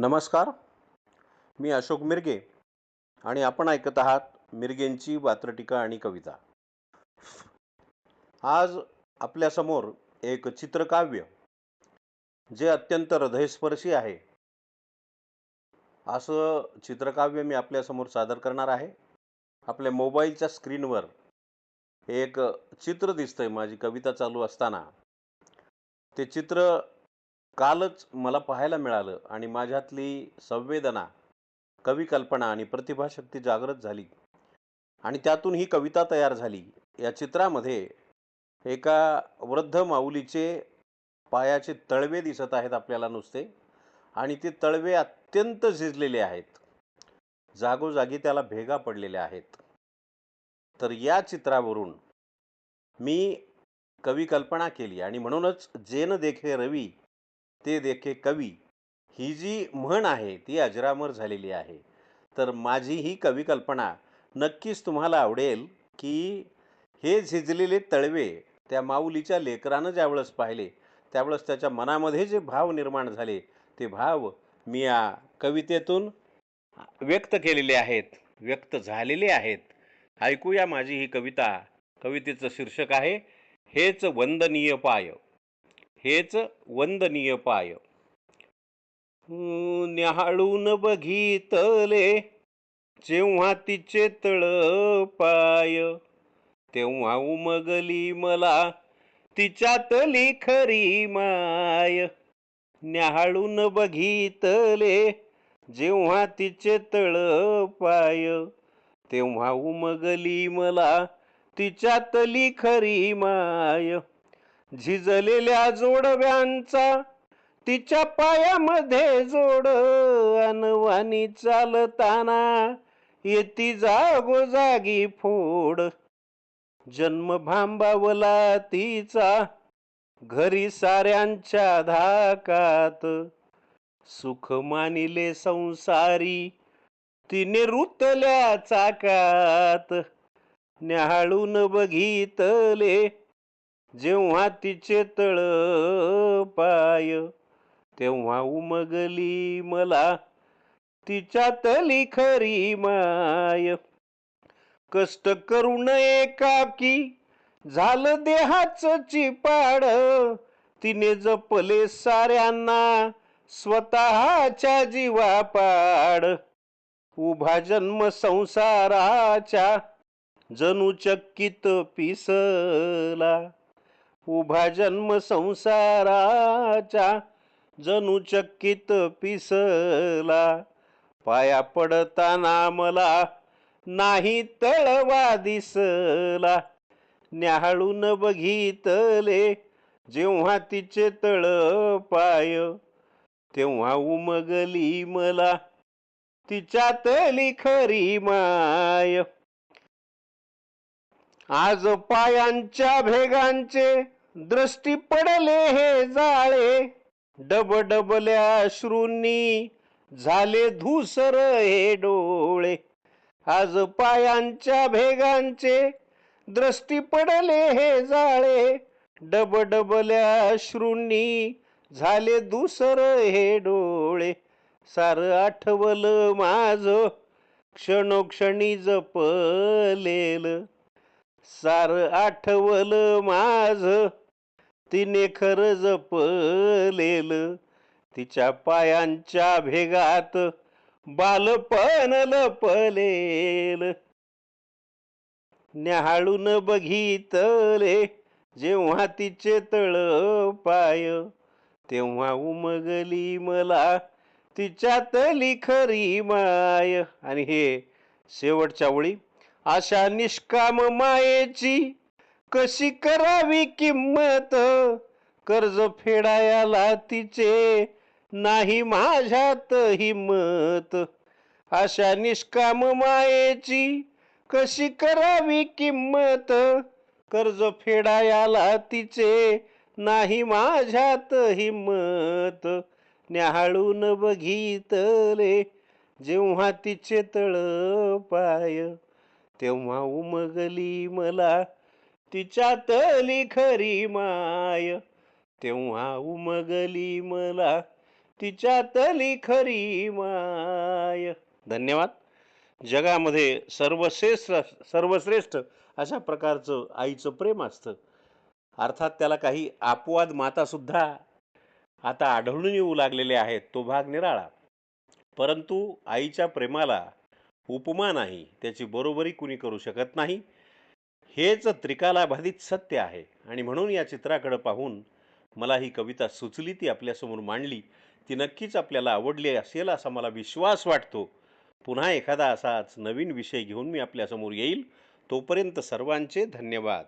नमस्कार. मी अशोक मिरगे आणि आपण ऐकत आहात मिरगेंची वात्रटिका आणि कविता. आज आपल्यासमोर एक चित्रकाव्य जे अत्यंत हृदयस्पर्शी आहे. असं चित्रकाव्य मी आपल्यासमोर सादर करणार आहे. आपल्या मोबाईलच्या स्क्रीनवर एक चित्र दिसतंय माझी कविता चालू असताना. ते चित्र कालच मला पाहायला मिळालं आणि माझ्यातली संवेदना कवी कल्पना आणि प्रतिभाशक्ती जागृत झाली. आणि त्यातून ही कविता तयार झाली. या चित्रामध्ये एका वृद्ध माऊलीचे पायाचे तळवे दिसत आहेत आपल्याला नुसते. आणि ते तळवे अत्यंत झिजलेले आहेत. जागोजागी त्याला भेगा पडलेल्या आहेत. तर या चित्रावरून मी कवी कल्पना केली आणि म्हणूनच जेन देखे रवी ते देखे कवी. ही जी म्हण आहे ती अजरामर झालेली आहे. तर माझी ही कवी कल्पना नक्कीच तुम्हाला आवडेल की हे झिजलेले तळवे त्या माऊलीच्या लेकरानं ज्यावेळेस पाहिले त्यावेळेस त्याच्या मनामध्ये जे भाव निर्माण झाले ते भाव मी या कवितेतून व्यक्त केलेले आहेत व्यक्त झालेले आहेत. ऐकूया माझी ही कविता. कवितेचं शीर्षक आहे हेच वंदनीय पाय. हेच वंदनीय पाय. न्याहाळून बघितले जेव्हा तिचे तळ पाय. तेव्हा उमगली मला तिच्यातली खरी माय. न्याहाळून बघितले जेव्हा तिचे तळ पाय. तेव्हा उमगली मला तिच्यातली खरी माय. झिजलेल्या जोडव्यांचा तिच्या पायामध्ये जोड अनवानी चालताना येती जागोजागी फोड. जन्म भांबावला तिचा घरी साऱ्यांच्या धाकात. सुख मानिले संसारी तिने रुतल्या चाकात. न्याहाळून बघितले जेव्हा तिचे तळ पाय तेव्हा उमगली मला तिच्यातली खरी माय. कष्ट करून एकाकी झालं देहाच चिपाड. तिने जपले साऱ्यांना स्वतःच्या जीवापाड. उभा जन्म संसाराच्या जणू चक्कीत पिसला. उभा जन्म संसाराच्या जणू चक्कीत पिसला. पाया पडताना मला नाही तळवा दिसला. न्याहाळून बघितले जेव्हा तिचे तळ पाय तेव्हा उमगली मला तिच्यातली खरी माय. आज पायांच्या भेगांचे दृष्टी पडले हे जाळे. डबडबल्या अश्रूंनी श्रूंनी झाले धूसर हे डोळे. आज पायांच्या भेगांचे दृष्टी पडले हे जाळे. डबडबल्या अश्रूंनी श्रूंनी झाले दुसर हे डोळे. सार आठवल माझ क्षणोक्षणी जपलेलं. सार आठवल माझ. तिने खर जपलेल. तिच्या पायांच्या भेगात बालपण लपलेल. न्याहाळून बघितले जेव्हा तिचे तळ पाय तेव्हा उमगली मला तिच्यातली खरी माय. आणि हे शेवटच्या ओळी. अशा निष्काम मायेची कशी करावी किंमत? कर्ज फेडायला तिचे नाही माझ्यात हिम्मत अशा निष्काम मायेची कशी करावी किंमत? कर्ज फेडायला तिचे नाही माझ्यात हिम्मत न्याहाळून बघितले जेव्हा तिचे तळ पाय तेव्हा उमगली मला तिच्यातली खरी माय. तेव्हा उमगली मला तिच्यातली खरी माय. धन्यवाद. जगामध्ये सर्वश्रेष्ठ सर्वश्रेष्ठ अशा प्रकारचं आईचं प्रेम असतं. अर्थात त्याला काही अपवाद मातासुद्धा आता आढळून येऊ लागलेले आहेत तो भाग निराळा. परंतु आईच्या प्रेमाला उपमा नाही त्याची बरोबरी कुणी करू शकत नाही. हेच त्रिकालाबाधित सत्य आहे. आणि म्हणून या चित्राकडं पाहून मला ही कविता सुचली ती आपल्यासमोर मांडली. ती नक्कीच आपल्याला आवडली असेल असा मला विश्वास वाटतो. पुन्हा एखादा असाच नवीन विषय घेऊन मी आपल्यासमोर येईल. तोपर्यंत सर्वांचे धन्यवाद.